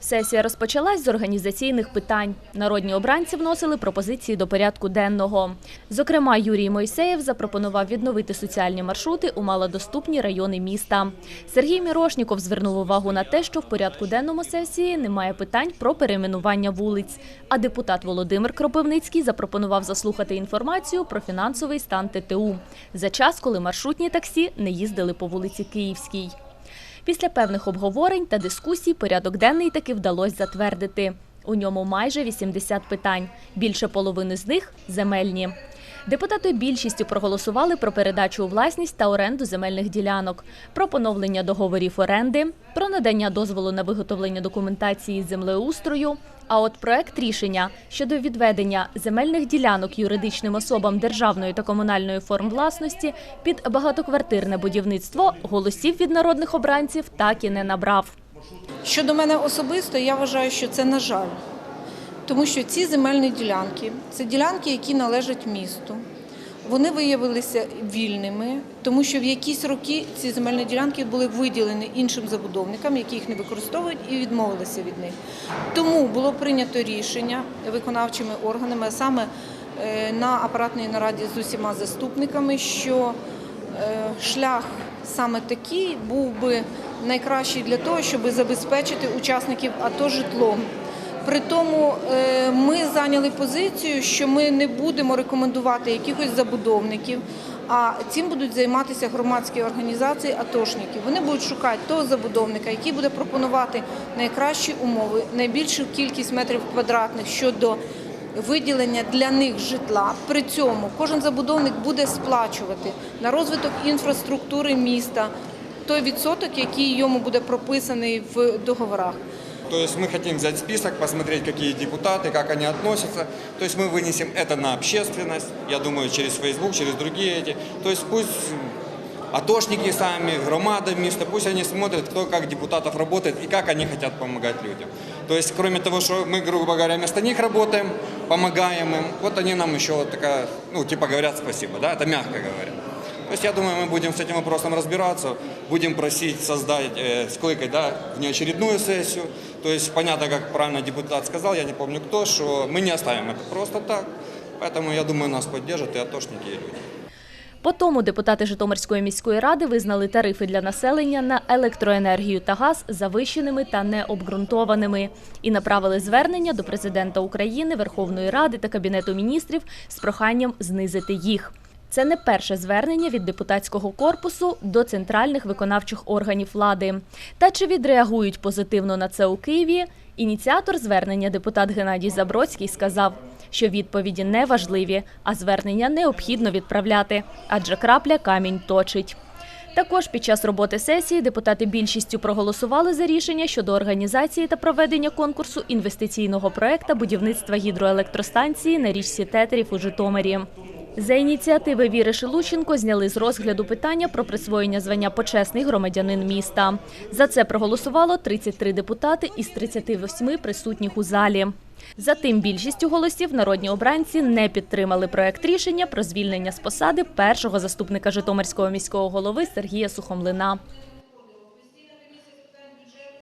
Сесія розпочалась з організаційних питань. Народні обранці вносили пропозиції до порядку денного. Зокрема, Юрій Мойсеєв запропонував відновити соціальні маршрути у малодоступні райони міста. Сергій Мірошніков звернув увагу на те, що в порядку денному сесії немає питань про перейменування вулиць. А депутат Володимир Кропивницький запропонував заслухати інформацію про фінансовий стан ТТУ за час, коли маршрутні таксі не їздили по вулиці Київській. Після певних обговорень та дискусій порядок денний таки вдалося затвердити. У ньому майже 80 питань. Більше половини з них земельні. Депутати більшістю проголосували про передачу у власність та оренду земельних ділянок, про поновлення договорів оренди, про надання дозволу на виготовлення документації землеустрою. А от проект рішення щодо відведення земельних ділянок юридичним особам державної та комунальної форм власності під багатоквартирне будівництво голосів від народних обранців так і не набрав. Щодо мене особисто, я вважаю, що це на жаль. Тому що ці земельні ділянки це ділянки, які належать місту. Вони виявилися вільними, тому що в якісь роки ці земельні ділянки були виділені іншим забудовникам, які їх не використовують, і відмовилися від них. Тому було прийнято рішення виконавчими органами, а саме е, на апаратній нараді з усіма заступниками, що е, шлях саме такий був би найкращий для того, щоб забезпечити учасників АТО житлом. При тому е, ми зайняли позицію, що ми не будемо рекомендувати якихось забудовників, а цим будуть займатися громадські організації атошників. Вони будуть шукати того забудовника, який буде пропонувати найкращі умови, найбільшу кількість метрів квадратних щодо виділення для них житла. При цьому кожен забудовник буде сплачувати на розвиток інфраструктури міста той відсоток, який йому буде прописаний в договорах. То есть мы хотим взять список, посмотреть, какие депутаты, как они относятся. То есть мы вынесем это на общественность, я думаю, через Facebook, через другие эти. То есть пусть атошники сами, громада места, пусть они смотрят, кто как депутатов работает и как они хотят помогать людям. То есть кроме того, что мы, грубо говоря, вместо них работаем, помогаем им, вот они нам еще вот такая, ну, типа говорят спасибо, да, это мягко говоря. То есть я думаю, мы будем с этим вопросом разбираться, будем просить создать э, с Клыкой, да, внеочередную сессию. То есть понятно, как правильно депутат сказал, я не помню кто, что мы не оставим это просто так. Поэтому я думаю, нас поддержат и атошники, и люди. По тому депутати Житомирської міської ради визнали тарифи для населення на електроенергію та газ завищеними та необґрунтованими і направили звернення до президента України, Верховної Ради та Кабінету міністрів з проханням знизити їх. Це не перше звернення від депутатського корпусу до центральних виконавчих органів влади. Та чи відреагують позитивно на це у Києві? Ініціатор звернення депутат Геннадій Забродський сказав, що відповіді не важливі, а звернення необхідно відправляти, адже крапля камінь точить. Також під час роботи сесії депутати більшістю проголосували за рішення щодо організації та проведення конкурсу інвестиційного проекту будівництва гідроелектростанції на річці Тетерів у Житомирі. За ініціативи Віри Шелученко зняли з розгляду питання про присвоєння звання почесний громадянин міста. За це проголосувало 33 депутати із 38 присутніх у залі. Затим більшістю голосів народні обранці не підтримали проект рішення про звільнення з посади першого заступника Житомирського міського голови Сергія Сухомлина.